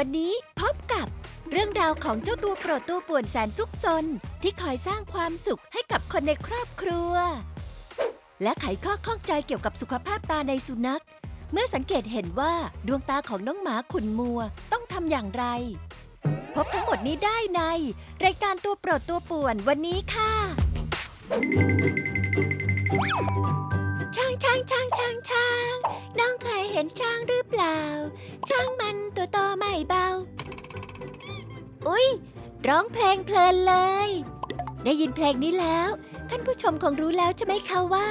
วันนี้พบกับเรื่องราวของเจ้าตัวโปรดตัวป่วนแสนซุกซนที่คอยสร้างความสุขให้กับคนในครอบครัว และไขข้อข้องใจเกี่ยวกับสุขภาพตาในสุนัข เมื่อสังเกตเห็นว่าดวงตาของน้องหมาขุนมัวต้องทำอย่างไร พบทั้งหมดนี้ได้ใน รายการตัวโปรดตัวป่วนวันนี้ค่ะ ช้างช้างช้างช้างช้างน้องเคยเห็นช้างหรือเปล่า ช้างมันตัวโตไม่เบา อุ๊ย ร้องเพลงเพลินเลย ได้ยินเพลงนี้แล้ว ท่านผู้ชมคงรู้แล้วใช่ไหมคะว่า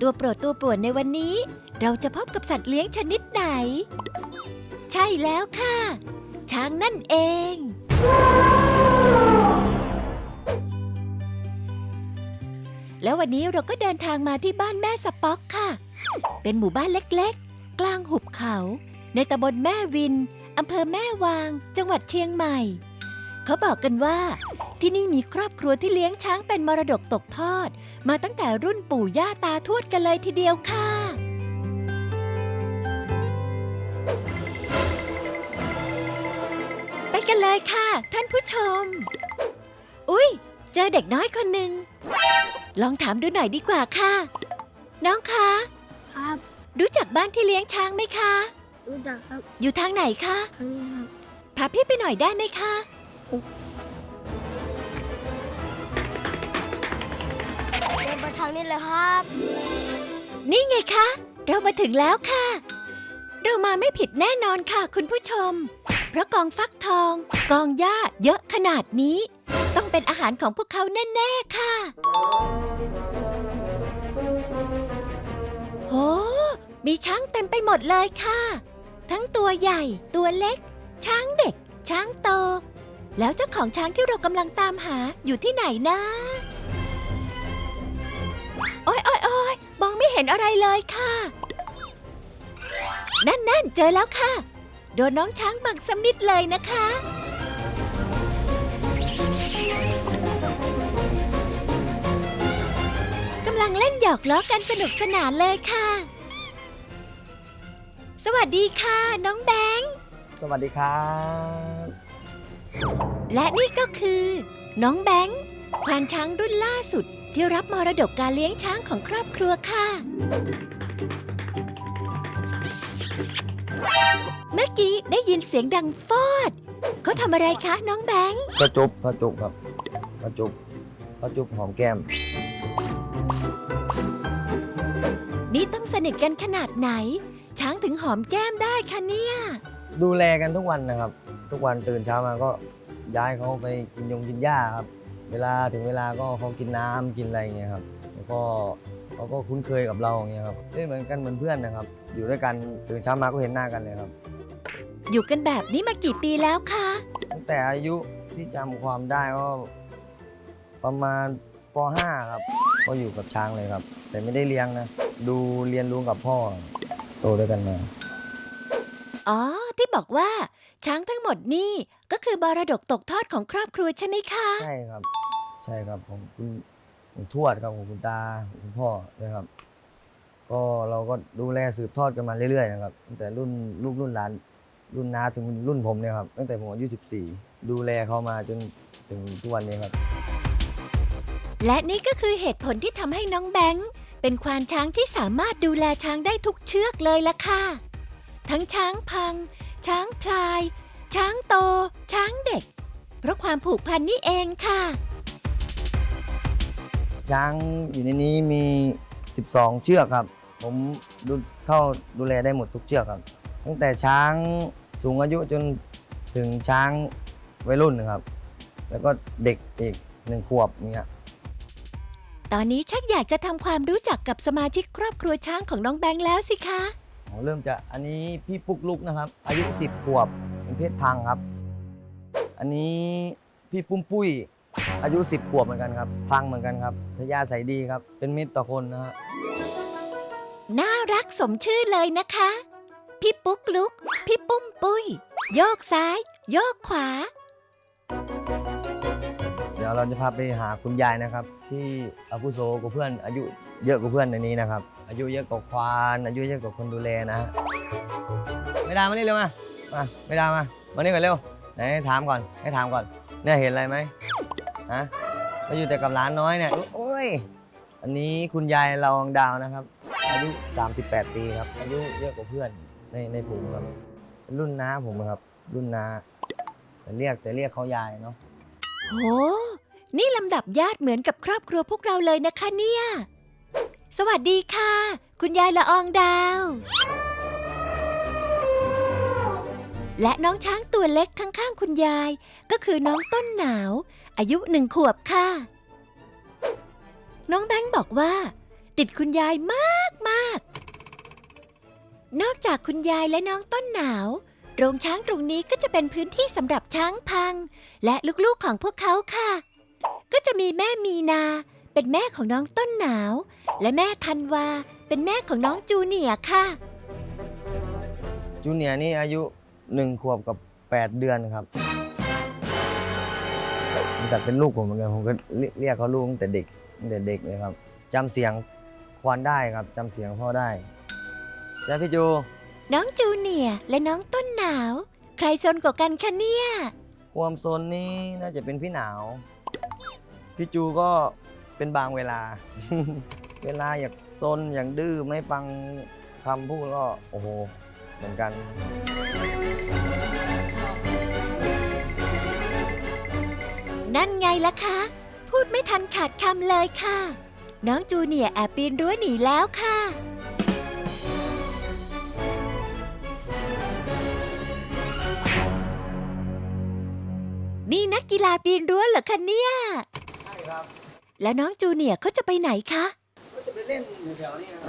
ตัวโปรดตัวป่วนในวันนี้ เราจะพบกับสัตว์เลี้ยงชนิดไหน ใช่แล้วค่ะ ช้างนั่นเอง แล้ววันนี้เราก็เดินทางมาที่บ้านแม่สป๊อกค่ะ เป็นหมู่บ้านเล็กๆ กลางหุบเขา ในตำบลแม่วินอำเภอแม่วาง จังหวัดเชียงใหม่ เขาบอกกันว่า ที่นี่มีครอบครัวที่เลี้ยงช้างเป็นมรดกตกทอด มาตั้งแต่รุ่นปู่ย่าตาทวดกันเลยทีเดียวค่ะ ไปกันเลยค่ะ ท่านผู้ชม อุ๊ย เจอเด็กน้อยคนหนึ่ง ลองถามดูหน่อยดีกว่าค่ะ น้องคะ ครับ รู้จักบ้านที่เลี้ยงช้างไหมคะ รู้จักครับอยู่ทางไหนคะ ครั้งนี้ครับ พาพี่ไปหน่อยได้ไหมคะ เดินไปทางนี้เลยครับ นี่ไงคะ เรามาถึงแล้วค่ะ เรามาไม่ผิดแน่นอนค่ะคุณผู้ชม เพราะกองฟักทอง กองหญ้าเยอะขนาดนี้ต้อง เป็นอาหารของพวกเขาแน่ ๆ ค่ะ โห มีช้างเต็มไปหมดเลยค่ะ ทั้งตัวใหญ่ ตัวเล็ก ช้างเด็ก ช้างโต แล้วเจ้าของช้างที่เรากำลังตามหาอยู่ที่ไหนนะ โอ๊ยโอ๊ยโอ๊ยมองไม่เห็นอะไรเลยค่ะ นั่นนั่นเจอแล้วค่ะ โดนน้องช้างบังสมิดเลยนะคะ ลังเล่นหยอกล้อกันสนุกสนานเลยค่ะ สวัสดีค่ะ น้องแบงค์ สวัสดีครับ และนี่ก็คือ น้องแบงค์ควานช้างรุ่นล่าสุด ที่รับมรดกการเลี้ยงช้างของครอบครัวค่ะ เมื่อกี้ได้ยินเสียงดังฟอด เขาทำอะไรคะน้องแบงค์กระจุบกระจุบครับกระจุบ กระจุบหอมแก้ม นี่ต้องสนิทกันขนาดไหน ช้างถึงหอมแก้มได้คะเนี่ย ดูแลกันทุกวันนะครับ ทุกวันตื่นเช้ามาก็ย้ายเขาไปกินยงกินหญ้าครับ เวลาถึงเวลาก็เขากินน้ำกินอะไรอย่างเงี้ยครับ แล้วก็เขาก็คุ้นเคยกับเราอย่างเงี้ยครับเล่นเหมือนกันเหมือนเพื่อนนะครับ อยู่ด้วยกันตื่นเช้ามาก็เห็นหน้ากันเลยครับ อยู่กันแบบนี้มากี่ปีแล้วคะ ตั้งแต่อายุที่จำความได้ก็ ประมาณป .5 ครับ ก็อยู่กับช้างเลยครับ แต่ไม่ได้เลี้ยงนะ ดูเรียนรู้กับพ่อ โตด้วยกันมา อ๋อ ที่บอกว่าช้างทั้งหมดนี่ก็คือมรดกตกทอดของครอบครัวใช่ไหมคะ ใช่ครับ ใช่ครับของคุณของทวดครับของคุณตาของคุณพ่อนะครับ ก็เราก็ดูแลสืบทอดกันมาเรื่อยๆนะครับตั้งแต่รุ่นลูกรุ่นหลาน รุ่นน้าถึงรุ่นผมเนี่ยครับตั้งแต่ผมอายุ14 ดูแลเขามาจนถึงทุกวันนี้ครับ และนี่ก็คือเหตุผลที่ทำให้น้องแบงค์เป็นควานช้างที่สามารถดูแลช้างได้ทุกเชือกเลยล่ะค่ะ ทั้งช้างพัง ช้างพลาย ช้างโต ช้างเด็ก เพราะความผูกพันนี่เองค่ะ ช้างอยู่ในนี้มี 12 เชือกครับ ผมดูเข้าดูแลได้หมดทุกเชือกครับ ตั้งแต่ช้างสูงอายุจนถึงช้างวัยรุ่นนะครับ แล้วก็เด็กอีกหนึ่งขวบเงี้ย ตอนนี้ชักอยากจะทำความรู้จักกับสมาชิกครอบครัวช้างของน้องแบงค์แล้วสิคะผมเริ่มจะอันนี้พี่ปุ๊กลุกนะครับ อายุ 10 ขวบเป็นเพศพังครับ อันนี้พี่ปุ้มปุ้ย อายุ 10 ขวบเหมือนกันครับ พังเหมือนกันครับทยาใสดีครับ เป็นมิตรต่อคนนะฮะน่ารักสมชื่อเลยนะคะ พี่ปุ๊กลุก พี่ปุ้มปุ้ย โยกซ้าย โยกขวาเดี๋ยวเราจะพาไปหาคุณยายนะครับ ที่อาวุโสกว่าเพื่อน อายุเยอะกว่าเพื่อนในนี้นะครับ อายุเยอะกว่าควานอายุเยอะกว่าคนดูแลนะฮะไม่ได้มานี่เร็วมามาไม่ได้มามานี่ก่อนเร็วไหนให้ถามก่อนให้ถามก่อนเนี่ยเห็นอะไรไหมฮะมาอยู่แต่กับหลานน้อยเนี่ยโอ้ยอันนี้คุณยายละอองดาวนะครับ อายุ 38 ปีครับ อายุเยอะกว่าเพื่อนในในฝูงครับรุ่นน้าผมครับ รุ่นน้าแต่เรียกแต่เรียกเขายายเนาะ โห นี่ลำดับญาติเหมือนกับครอบครัวพวกเราเลยนะคะเนี่ย สวัสดีค่ะ คุณยายละอองดาว และน้องช้างตัวเล็กข้างๆ คุณยาย ก็คือน้องต้นหนาว อายุหนึ่งขวบค่ะ น้องแบงค์บอกว่า ติดคุณยายมากมากๆนอกจากคุณยายและน้องต้นหนาว โรงช้างตรงนี้ก็จะเป็นพื้นที่สำหรับช้างพัง และลูกๆของพวกเขาค่ะ ก็จะมีแม่มีนา เป็นแม่ของน้องต้นหนาว และแม่ธันวา เป็นแม่ของน้องจูเนียร์ค่ะ จูเนียร์นี่อายุหนึ่งขวบกับ 8 เดือนครับมันจัดเป็นลูกผมเหมือนกันผมก็เรียเรียกเขาลูกตั้งแต่เด็กตั้งแต่เด็กเลยครับจำเสียงควานได้ครับจำเสียงพ่อได้ใช่พี่จู น้องจูเนียร์และน้องต้นหนาว ใครซนกว่ากันคะเนี่ย ความโซนนี้น่าจะเป็นพี่หนาว พี่จูก็เป็นบางเวลา เวลาอยากซนอยากดื้อไม่ฟังคำพูดก็โอ้โหเหมือนกัน นั่นไงล่ะคะ พูดไม่ทันขาดคำเลยค่ะ น้องจูเนียร์แอบปีนรั้วหนีแล้วค่ะ นี่นักกีฬาปีนรั้วเหรอคะเนี่ย ใช่ครับแล้วน้องจูเนียร์เขาจะไปไหนคะ ก็จะไปเล่นแถวๆนี้นะ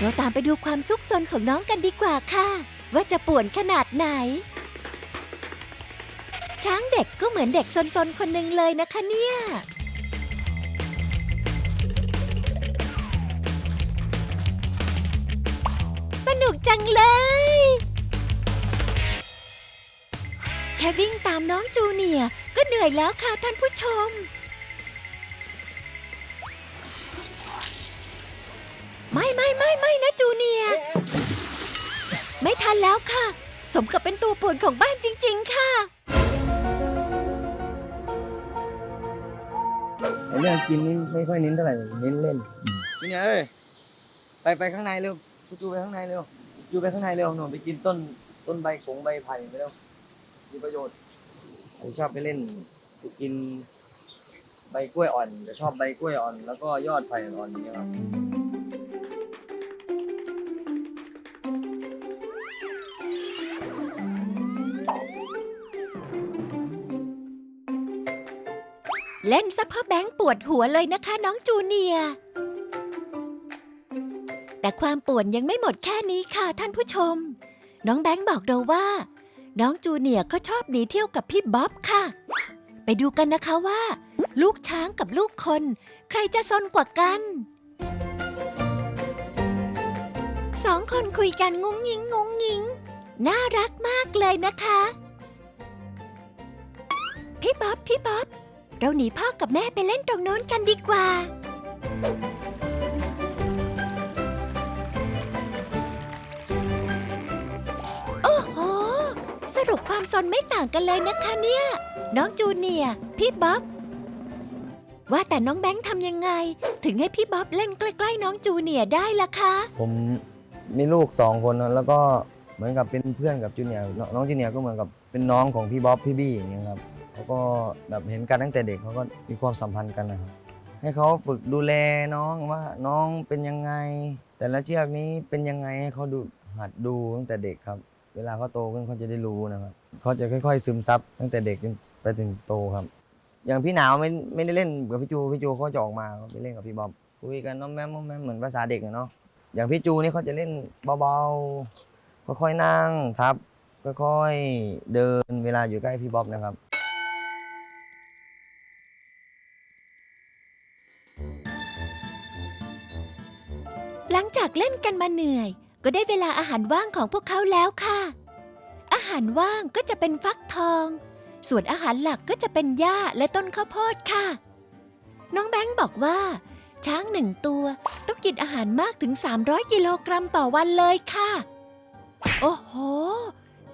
เราตามไปดูความซุกซนของน้องกันดีกว่าค่ะ ว่าจะป่วนขนาดไหน ช้างเด็กก็เหมือนเด็กซนๆคนหนึ่งเลยนะคะเนี่ย สนุกจังเลย แค่วิ่งตามน้องจูเนียร์ก็เหนื่อยแล้วค่ะท่านผู้ชม ไม่ไม่ไม่ไม่นะจูเนียร์ไม่ทันแล้วค่ะ สมกับเป็นตัวป่วนของบ้านจริง ๆ ค่ะไอ้เรื่องกินนี่ไม่ค่อยเน้นเท่าไหร่เน้นเล่นจูเนียร์เอ้ยไปไปข้างในเร็วพี่จูไปข้างในเร็วจูไปข้างในเร็วหนูไปกินต้นต้นใบขงใบไผ่ไปเร็ว มีประโยชน์ผมชอบไปเล่นไปกินใบกล้วยอ่อนจะชอบใบกล้วยอ่อน แล้วก็ยอดไผ่อ่อนอย่างเงี้ยครับเล่นซะพ่อแบงค์ปวดหัวเลยนะคะน้องจูเนียร์แต่ความปวนยังไม่หมดแค่นี้ค่ะท่านผู้ชม น้องแบงค์บอกเราว่า น้องจูเนียร์ก็ชอบหนีเที่ยวกับพี่บ๊อบค่ะ ไปดูกันนะคะว่า ลูกช้างกับลูกคน ใครจะซนกว่ากันสองคนคุยกันงุ้งยิงงุ้งยิง น่ารักมากเลยนะคะ พี่บ๊อบพี่บ๊อบ เราหนีพ่อกับแม่ไปเล่นตรงโน้นกันดีกว่า สรุปความสนไม่ต่างกันเลยนะคะเนี่ย น้องจูเนียร์พี่บ๊อบ ว่าแต่น้องแบงค์ทำยังไง ถึงให้พี่บ๊อบเล่นใกล้ ๆ น้องจูเนียร์ได้ล่ะคะ ผมมีลูกสองคนนะแล้วก็เหมือนกับเป็นเพื่อนกับจูเนียร์น้องน้องจูเนียร์ก็เหมือนกับเป็นน้องของพี่บ๊อบพี่บี้อย่างเงี้ยครับเขาก็แบบเห็นกันตั้งแต่เด็กเขาก็มีความสัมพันธ์กันนะครับให้เขาฝึกดูแลน้องว่าน้องเป็นยังไง แต่ละเชือกนี้เป็นยังไงให้เขาดูหัดดูตั้งแต่เด็กครับ เวลาเขาโตขึ้นเขาจะได้รู้นะครับเขาจะค่อย ๆ ซึมซับตั้งแต่เด็กจนไปถึงโตครับ อย่างพี่หนาวไม่ไม่ได้เล่นกับพี่จูพี่จูเขาจะออกมาเขาไปเล่นกับพี่บ๊อบคุยกันน้องแม่น้องแม่เหมือนภาษาเด็กอะเนาะอย่างพี่จูนี่เขาจะเล่นเบาๆค่อยๆนั่งทับค่อยๆเดินเวลาอยู่ใกล้พี่บ๊อบนะครับหลังจากเล่นกันมาเหนื่อย ก็ได้เวลาอาหารว่างของพวกเขาแล้วค่ะ อาหารว่างก็จะเป็นฟักทอง ส่วนอาหารหลักก็จะเป็นหญ้าและต้นข้าวโพดค่ะ น้องแบงค์บอกว่า ช้างหนึ่งตัวต้องกินอาหารมากถึง 300 กิโลกรัมต่อวันเลยค่ะ โอ้โห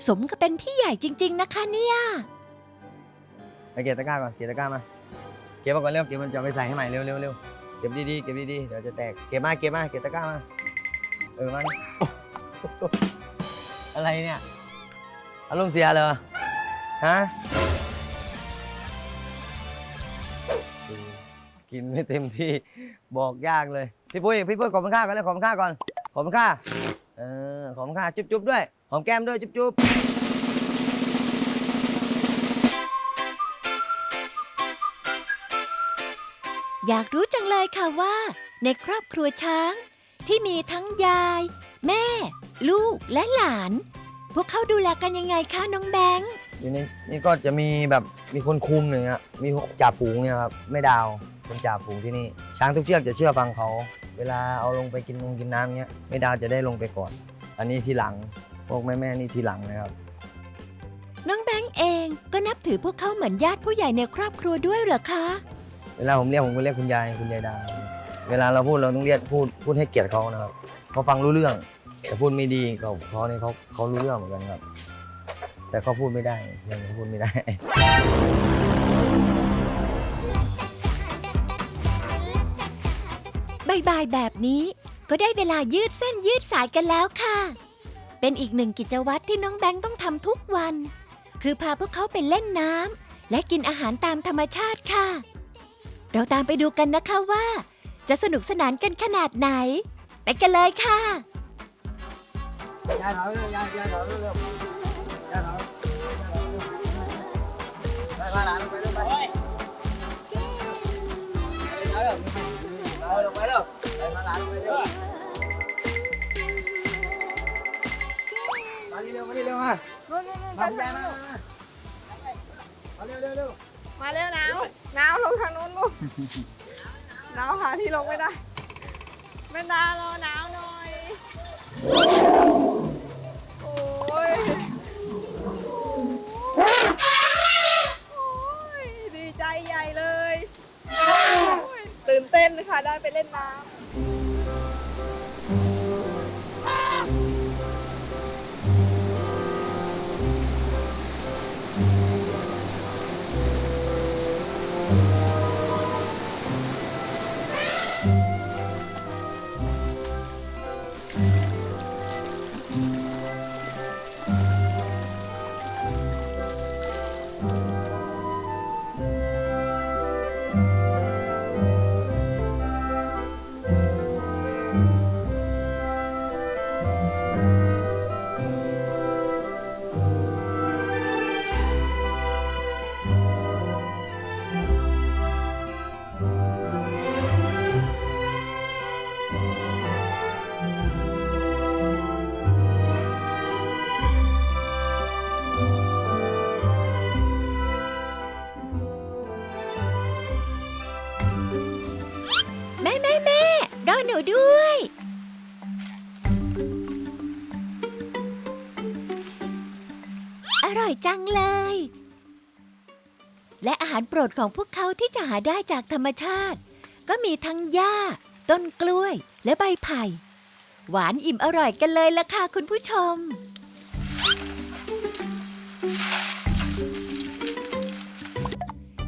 สมกับเป็นพี่ใหญ่จริง ๆ นะคะเนี่ย ไปเก็บตะกร้าก่อนเก็บตะกร้ามา เก็บมาก่อนเร็วเก็บมันจะเอาไปใส่ให้ใหม่เร็วเร็วเร็วเก็บดีๆเก็บดีๆเดี๋ยวจะแตกเก็บมาเก็บมาเก็บตะกร้ามา เออมัน อะไรเนี่ย อารมณ์เสียเหรอ ฮะ กินไม่เต็มที่บอกยากเลย พี่ปุ้ยพี่ปุ้ยขอบคุณค่ากันเลยขอบคุณค่าก่อน ขอบคุณค่า เออ ขอบคุณค่า จุ๊บๆด้วย หอมแก้มด้วย จุ๊บๆอยากรู้จังเลยค่ะว่า ในครอบครัวช้าง ที่มีทั้งยาย แม่ ลูกและหลาน พวกเขาดูแลกันยังไงคะน้องแบงค์อยู่ในนี่ก็จะมีแบบมีคนคุมหนึ่งอะมีจ่าฝูงเนี่ยครับไม่ดาวเป็นจ่าฝูงที่นี่ ช้างทุกเชือกจะเชื่อฟังเขา เวลาเอาลงไปกินนงกินน้ำเนี้ยไม่ดาวจะได้ลงไปก่อน อันนี้ทีหลังพวกแม่แม่ๆนี่ทีหลังนะครับ น้องแบงค์เองก็นับถือพวกเขาเหมือนญาติผู้ใหญ่ในครอบครัวด้วยเหรอคะ เวลาผมเรียกผมก็เรียกคุณยายคุณยายดาว เวลาเราพูดเราต้องเรียกพูดพูดให้เกียรติเขานะครับเขาฟังรู้เรื่อง แต่พูดไม่ดีเขาเขาเนี่ยเขาเขารู้เรื่องเหมือนกันครับ แต่เขาพูดไม่ได้ยังพูดไม่ได้ บ่ายๆแบบนี้ก็ได้เวลายืดเส้นยืดสายกันแล้วค่ะ เป็นอีกหนึ่งกิจวัตรที่น้องแบงค์ต้องทำทุกวัน คือพาพวกเขาไปเล่นน้ำและกินอาหารตามธรรมชาติค่ะ เราตามไปดูกันนะคะว่า จะสนุกสนานกันขนาดไหน ไปกันเลยค่ะ ยายถอยเร็วยายยายถอยเร็วเร็วยายถอยไปมาหลานไปเร็วไปเอาเร็วเอาลงไปเร็วไปมาหลานไปเร็วมาเร็วมาเร็วมานู่นนู่นนู่นมาพี่ยายมามามาเร็วเร็วเร็วมาเร็วหนาวหนาวลงทางนู้นลูก หนาวหาที่ลงไม่ได้แม่ดารอหนาวหน่อย โอ้ยโอ้ยดีใจใหญ่เลยโอ้ยตื่นเต้นค่ะได้ไปเล่นน้ำ แร่อยจังเลย และอาหารโปรดของพวกเขาที่จะหาได้จากธรรมชาติ ก็มีทั้งหญ้า ต้นกล้วย และใบไผ่ หวานอิ่มอร่อยกันเลยล่ะค่ะคุณผู้ชม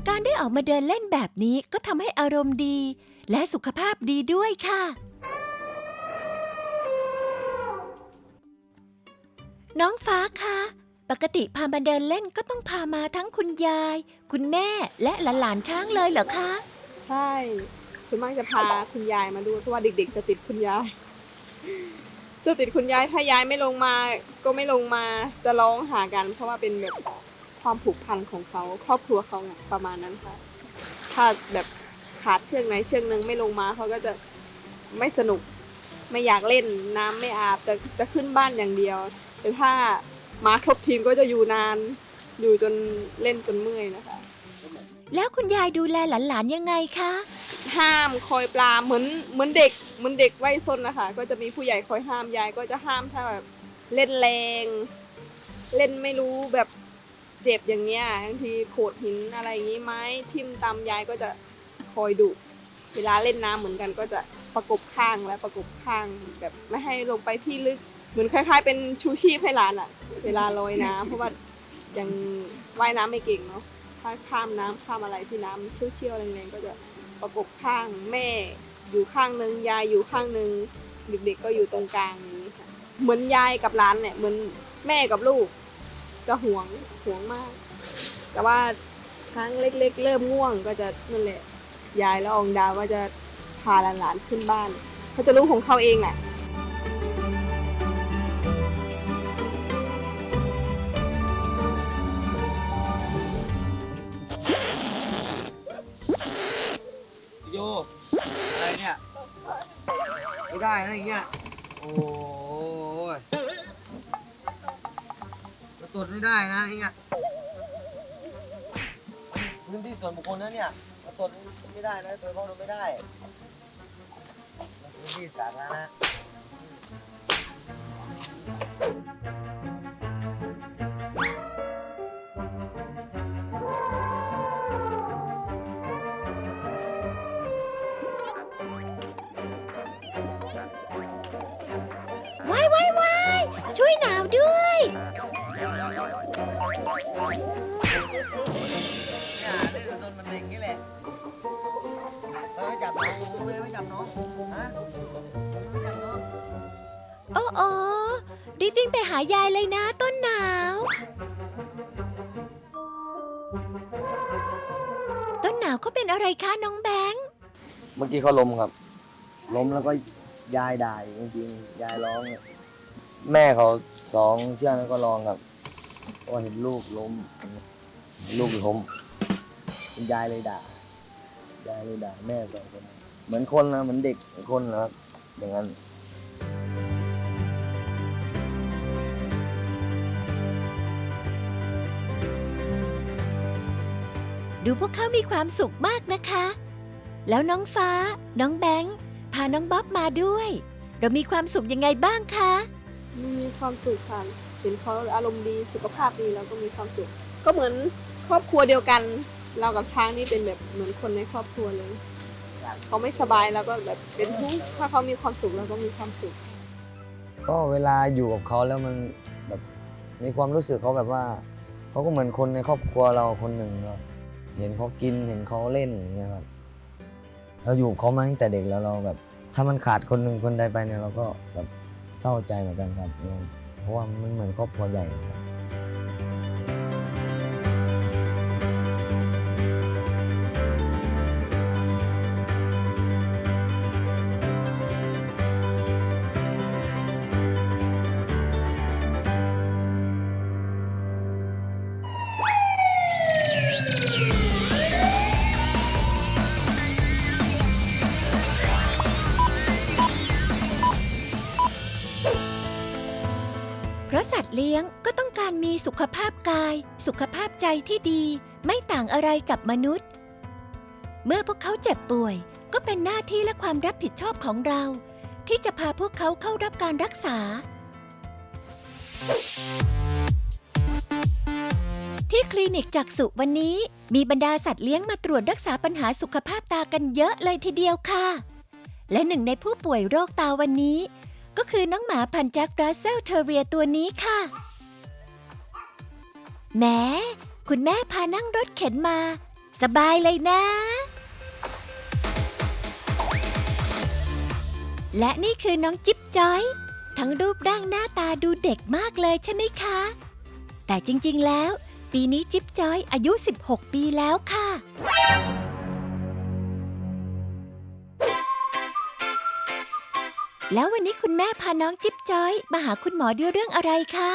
การได้ออกมาเดินเล่นแบบนี้ก็ทำให้อารมณ์ดี และสุขภาพดีด้วยค่ะ น้องฟ้าคะ ปกติพามาเดินเล่นก็ต้องพามาทั้งคุณยาย คุณแม่และหลานๆช้างเลยเหรอคะ ใช่ส่วนมากจะพาคุณยายมาด้วยเพราะว่าเด็ก ๆ จะติดคุณยาย จะติดคุณยายถ้ายายไม่ลงมา ก็ไม่ลงมาจะร้องหากัน เพราะว่าเป็นแบบความผูกพันของเขาครอบครัวเขาอะประมาณนั้นค่ะ ถ้าแบบขาดเชือกไหนเชือกหนึ่งไม่ลงมาเขาก็จะไม่สนุก ไม่อยากเล่นน้ำไม่อาบจะจะขึ้นบ้านอย่างเดียว แต่ถ้า มาครบทีมก็จะอยู่นาน อยู่จนเล่นจนเมื่อยนะคะ แล้วคุณยายดูแลหลานๆยังไงคะ ห้ามคอยปลามเหมือนเหมือนเด็กเหมือนเด็กวัยซนนะคะก็จะมีผู้ใหญ่คอยห้ามยายก็จะห้ามถ้าแบบเล่นแรง เล่นไม่รู้แบบเจ็บอย่างเงี้ยบางทีโขดหินอะไรอย่างงี้ไม้ทิ่มตามยายก็จะคอยดุเวลาเล่นน้ำเหมือนกันก็จะประกบข้างและประกบข้างแบบไม่ให้ลงไปที่ลึก เหมือนคล้าย ๆ เป็นชูชีพให้หลานอะเวลาลอยน้ำเพราะว่ายังว่ายน้ำไม่เก่งเนาะถ้าข้ามน้ำข้ามอะไรที่น้ำเชี่ยวๆแรงๆก็จะประกบข้างแม่อยู่ข้างนึงยายอยู่ข้างนึงเด็กๆก็อยู่ตรงกลางนี้ค่ะ เหมือนยายกับหลานเนี่ยเหมือนแม่กับลูก จะห่วงห่วงมาก แต่ว่าช้งเล็ก ๆ เริ่มง่วงก็จะนั่นแหละยายและอองดาวก็จะพาหลานๆขึ้นบ้านเขาจะรู้ของเขาเองแหละ ไม่ได้นะอย่างเงี้ย โอ้ยมาตรวจไม่ได้นะอย่างเงี้ย พื้นที่ส่วนบุคคลนะเนี่ยมาตรวจไม่ได้นะตัวจพ่อเราไม่ได้มันพื้นที่สาธารณะายายเลยนะต้นหนาว ต้นหนาวเขาเป็นอะไรคะน้องแบงค์ เมื่อกี้เขาล้มครับ ล้มแล้วก็ยายด่ายจริงๆยายร้องเนี่ยแม่เขาสองเชื่องแล้วก็ร้องครับพราะว่าเห็นลูกล้มเห็นลูกล้มยายเลยด่ายายเลยด่าแม่สองคนเหมือนคนนะเหมือนเด็กเหมือนคนนะครับอย่างนั้น ดูพวกเขามีความสุขมากนะคะ แล้วน้องฟ้า น้องแบงค์ พาน้องบ๊อบมาด้วย เรามีความสุขยังไงบ้างคะ มีความสุขค่ะเห็นเขาอารมณ์ดีสุขภาพดีแล้วก็มีความสุข ก็เหมือนครอบครัวเดียวกัน เรากับช้างนี่เป็นแบบเหมือนคนในครอบครัวเลยเขาไม่สบายเราก็แบบเป็นทุกข์ถ้าเขามีความสุขเราก็มีความสุข ก็เวลาอยู่กับเขาแล้วมันแบบมีความรู้สึกเขาแบบว่าเขาก็เหมือนคนในครอบครัวเราคนหนึ่งครับ เห็นเขากินเห็นเขาเล่นอย่างเงี้ยครับเราอยู่เขามาตั้งแต่เด็กแล้วเราแบบ ถ้ามันขาดคนหนึ่งคนใดไปเนี่ยเราก็แบบเศร้าใจเหมือนกันครับเพราะว่ามันเหมือนครอบครัวใหญ่ครับ กาย สุขภาพใจที่ดีไม่ต่างอะไรกับมนุษย์ เมื่อพวกเขาเจ็บป่วย ก็เป็นหน้าที่และความรับผิดชอบของเรา ที่จะพาพวกเขาเข้ารับการรักษา ที่คลินิกจักษุวันนี้ มีบรรดาสัตว์เลี้ยงมาตรวจรักษาปัญหาสุขภาพตากันเยอะเลยทีเดียวค่ะ และหนึ่งในผู้ป่วยโรคตาวันนี้ ก็คือน้องหมาพันธุ์แจ็ครัสเซลเทอเรียตัวนี้ค่ะ แหมคุณแม่พานั่งรถเข็นมา สบายเลยนะ และนี่คือน้องจิ๊บจอย ทั้งรูปร่างหน้าตาดูเด็กมากเลยใช่ไหมคะ แต่จริงๆแล้ว ปีนี้จิ๊บจอยอายุ 16 ปีแล้วค่ะ แล้ววันนี้คุณแม่พาน้องจิ๊บจอย มาหาคุณหมอด้วยเรื่องอะไรคะ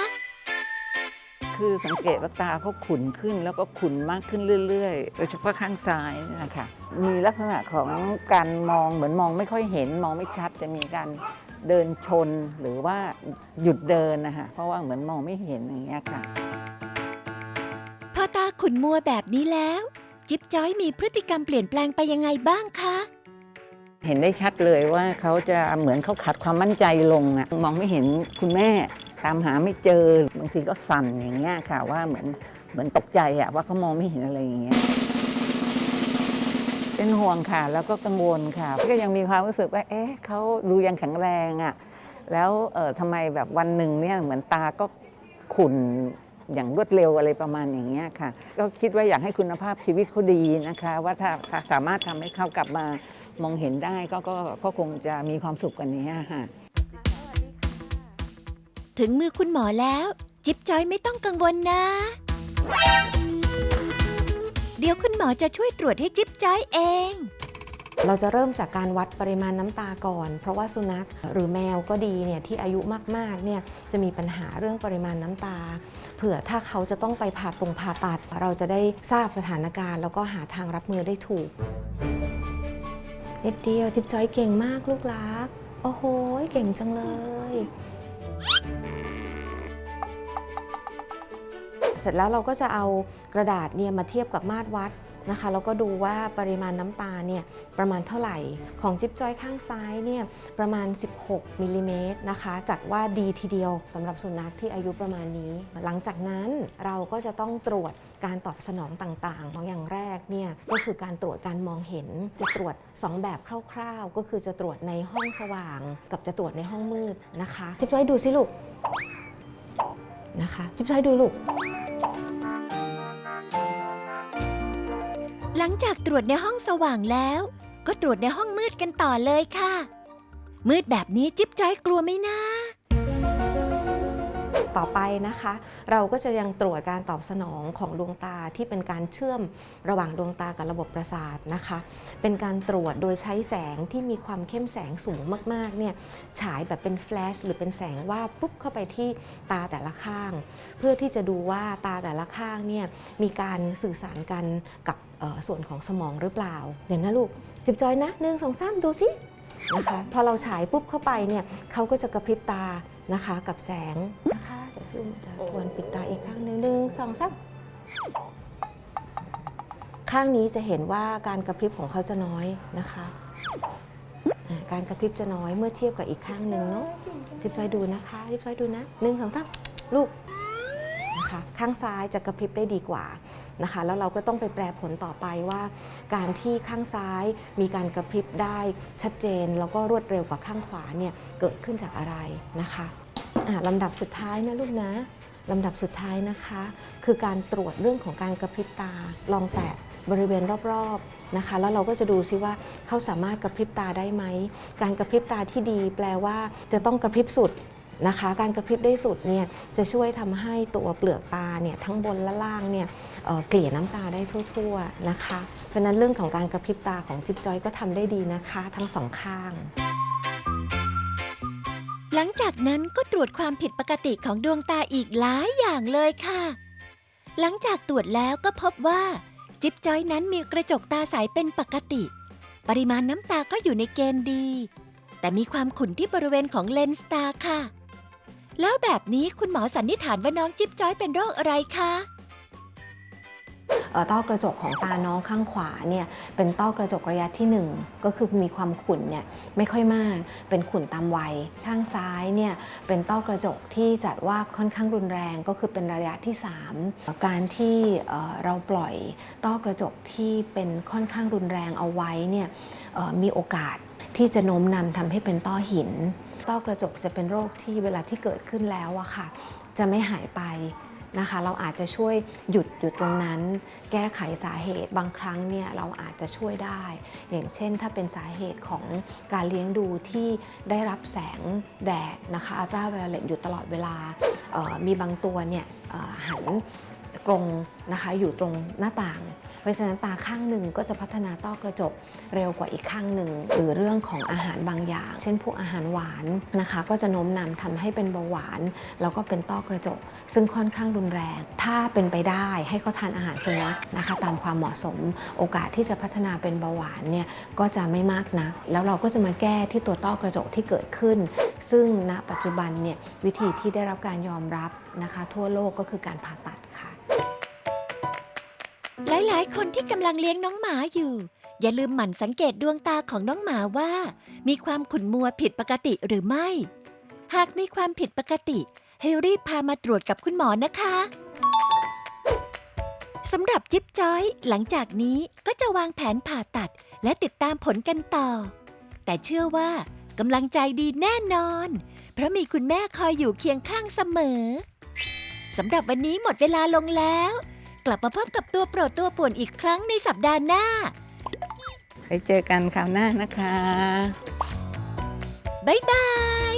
คือสังเกตว่าตาเขาขุ่นขึ้น แล้วก็ขุ่นมากขึ้นเรื่อยๆ โดยเฉพาะข้างซ้ายเนยนะคะมีลักษณะของการมองเหมือนมองไม่ค่อยเห็นมองไม่ชัดจะมีการเดินชนหรือว่าหยุดเดินนะคะเพราะว่าเหมือนมองไม่เห็นอย่างเงี้ยค่ะ พอตาขุนมัวแบบนี้แล้ว จิ๊บจอยมีพฤติกรรมเปลี่ยนแปลงไปยังไงบ้างคะ เห็นได้ชัดเลยว่าเขาจะเหมือนเขาขาดความมั่นใจลงอะมองไม่เห็นคุณแม่ ตามหาไม่เจอบางทีก็สั่นอย่างเงี้ยค่ะว่าเหมือนเหมือนตกใจอะว่าเขามองไม่เห็นอะไรอย่างเงี้ยเป็นห่วงค่ะ แล้วก็กังวลค่ะก็ยังมีความรู้สึกว่าเอ๊ะเขาดูยังแข็งแรงอะแล้วเออทำไมแบบวันหนึ่งเนี่ยเหมือนตาก็ขุ่นอย่างรวดเร็วอะไรประมาณอย่างเงี้ยค่ะ ก็คิดว่าอยากให้คุณภาพชีวิตเขาดีนะคะ ว่าถ้าถาสามารถทำให้เขากลับมามองเห็นได้ก็ก็ก็คงจะมีความสุขกว่านี้ค่ะ ถึงมือคุณหมอแล้ว จิ๊บจอยไม่ต้องกังวลนะ เดี๋ยวคุณหมอจะช่วยตรวจให้จิ๊บจอยเอง เราจะเริ่มจากการวัดปริมาณน้ำตาก่อน เพราะว่าสุนัขหรือแมวก็ดีเนี่ยที่อายุมากๆเนี่ยจะมีปัญหาเรื่องปริมาณน้ำตา เผื่อถ้าเขาจะต้องไปผ่าตรงผ่าตัด เราจะได้ทราบสถานการณ์ แล้วก็หาทางรับมือได้ถูกนิดเดียวทิปจอยเก่งมากลูกรัก โอ้โห เก่งจังเลย เสร็จแล้วเราก็จะเอากระดาษเนี่ยมาเทียบกับมาตรวัดนะคะแล้วก็ดูว่าปริมาณน้ำตาเนี่ยประมาณเท่าไหร่ ของจิ๊บจอยข้างซ้ายเนี่ยประมาณ 16มิลลิเมตรนะคะจัดว่าดีทีเดียวสำหรับสุนัขที่อายุประมาณนี้ หลังจากนั้นเราก็จะต้องตรวจการตอบสนองต่างๆ ของอย่างแรกเนี่ยก็คือการตรวจการมองเห็น จะตรวจ 2 แบบคร่าวๆ ก็คือจะตรวจในห้องสว่าง กับจะตรวจในห้องมืดนะคะจิ๊บจอยดูสิลูก นะคะจิ๊บจอยดูลูก หลังจากตรวจในห้องสว่างแล้ว ก็ตรวจในห้องมืดกันต่อเลยค่ะ มืดแบบนี้จิ๊บจอยกลัวไหมนะ ต่อไปนะคะ เราก็จะยังตรวจการตอบสนองของดวงตาที่เป็นการเชื่อมระหว่างดวงตากับระบบประสาทนะคะ เป็นการตรวจโดยใช้แสงที่มีความเข้มแสงสูงมากๆเนี่ยฉายแบบเป็นแฟลชหรือเป็นแสงว่าปุ๊บเข้าไปที่ตาแต่ละข้าง เพื่อที่จะดูว่าตาแต่ละข้างเนี่ยมีการสื่อสารกันกับส่วนของสมองหรือเปล่าเดี๋ยวนะลูกจิบจอยนะหนึ่งสองสามดูสินะคะพอเราฉายปุ๊บเข้าไปเนี่ยเขาก็จะกระพริบตา นะคะกับแสงนะคะเดี๋ยวพี่อุ้มจะทวนปิดตาอีกข้างหนึ่งหนึ่งสองสามข้างนี้จะเห็นว่าการกระพริบของเขาจะน้อยนะคะการกระพริบจะน้อยเมื่อเทียบกับอีกข้างหนึ่งเนาะจิบซอยดูนะคะจิบซอยดูนะหนึ่งสองสามลูกนะคะข้างซ้ายจะกระพริบได้ดีกว่า นะคะ แล้วเราก็ต้องไปแปลผลต่อไปว่า การที่ข้างซ้ายมีการกระพริบได้ชัดเจน แล้วก็รวดเร็วกว่าข้างขวาเนี่ยเกิดขึ้นจากอะไรนะคะะลำดับสุดท้ายนะลูกนะลำดับสุดท้ายนะคะ คือการตรวจเรื่องของการกระพริบตาลองแตะบริเวณรอบๆนะคะ แล้วเราก็จะดูซิว่าเขาสามารถกระพริบตาได้ไหม การกระพริบตาที่ดีแปลว่าจะต้องกระพริบสุด นะคะ การกระพริบได้สุดเนี่ยจะช่วยทำให้ตัวเปลือกตาเนี่ยทั้งบนและล่างเนี่ยเเกลี่ยน้ำตาได้ทั่วๆนะคะ เพราะนั้นเรื่องของการกระพริบตาของจิ๊บจอยก็ทำได้ดีนะคะ ทั้งสองข้าง หลังจากนั้นก็ตรวจความผิดปกติของดวงตาอีกหลายอย่างเลยค่ะ หลังจากตรวจแล้วก็พบว่า จิ๊บจอยนั้นมีกระจกตาใสเป็นปกติ ปริมาณน้ำตาก็อยู่ในเกณฑ์ดี แต่มีความขุ่นที่บริเวณของเลนส์ตาค่ะ แล้วแบบนี้คุณหมอสันนิษฐานว่าน้องจิ๊บจ้อยเป็นโรคอะไรคะ เอ่อต้อกระจกของตาน้องข้างขวาเนี่ยเป็นต้อกระจกระยะที่ 1 ก็คือมีความขุ่นเนี่ยไม่ค่อยมากเป็นขุ่นตามวัย ข้างซ้ายเนี่ยเป็นต้อกระจกที่จัดว่าค่อนข้างรุนแรงก็คือเป็นระยะที่ 3 การที่เอ่อเราปล่อยต้อกระจกที่เป็นค่อนข้างรุนแรงเอาไว้เนี่ยเอ่อมีโอกาสที่จะโน้มนำทำให้เป็นต้อหิน ต้อกระจกจะเป็นโรคที่เวลาที่เกิดขึ้นแล้วอะค่ะ จะไม่หายไปนะคะ เราอาจจะช่วยหยุดอยู่ตรงนั้น แก้ไขสาเหตุบางครั้งเนี่ยเราอาจจะช่วยได้ อย่างเช่นถ้าเป็นสาเหตุของการเลี้ยงดูที่ได้รับแสงแดดนะคะอัลตราไวโอเลตอยู่ตลอดเวลา มีบางตัวเนี่ยหันกรงนะคะอยู่ตรงหน้าต่าง เพราะฉะนั้นตาข้างหนึ่งก็จะพัฒนาต้อกระจกเร็วกว่าอีกข้างหนึ่ง หรือเรื่องของอาหารบางอย่าง เช่นพวกอาหารหวานนะคะ ก็จะโน้มนำทำให้เป็นเบาหวาน แล้วก็เป็นต้อกระจก ซึ่งค่อนข้างรุนแรง ถ้าเป็นไปได้ให้เขาทานอาหารสุนัขนะคะ ตามความเหมาะสมโอกาสที่จะพัฒนาเป็นเบาหวานเนี่ยก็จะไม่มากนัก แล้วเราก็จะมาแก้ที่ตัวต้อกระจกที่เกิดขึ้น ซึ่งณปัจจุบันเนี่ยวิธีที่ได้รับการยอมรับนะคะ ทั่วโลกก็คือการผ่าตัดค่ะ หลายๆ คนที่กำลังเลี้ยงน้องหมาอยู่ อย่าลืมหมั่นสังเกตดวงตาของน้องหมาว่า มีความขุ่นมัวผิดปกติหรือไม่ หากมีความผิดปกติ ให้รีบพามาตรวจกับคุณหมอนะคะสำหรับจิ๊บจ้อย หลังจากนี้ก็จะวางแผนผ่าตัด และติดตามผลกันต่อ แต่เชื่อว่ากำลังใจดีแน่นอน เพราะมีคุณแม่คอยอยู่เคียงข้างเสมอสำหรับวันนี้หมดเวลาลงแล้ว กลับมาพบกับตัวโปรดตัวป่วนอีกครั้งในสัปดาห์หน้า ไปเจอกันคราวหน้านะคะ บ๊ายบาย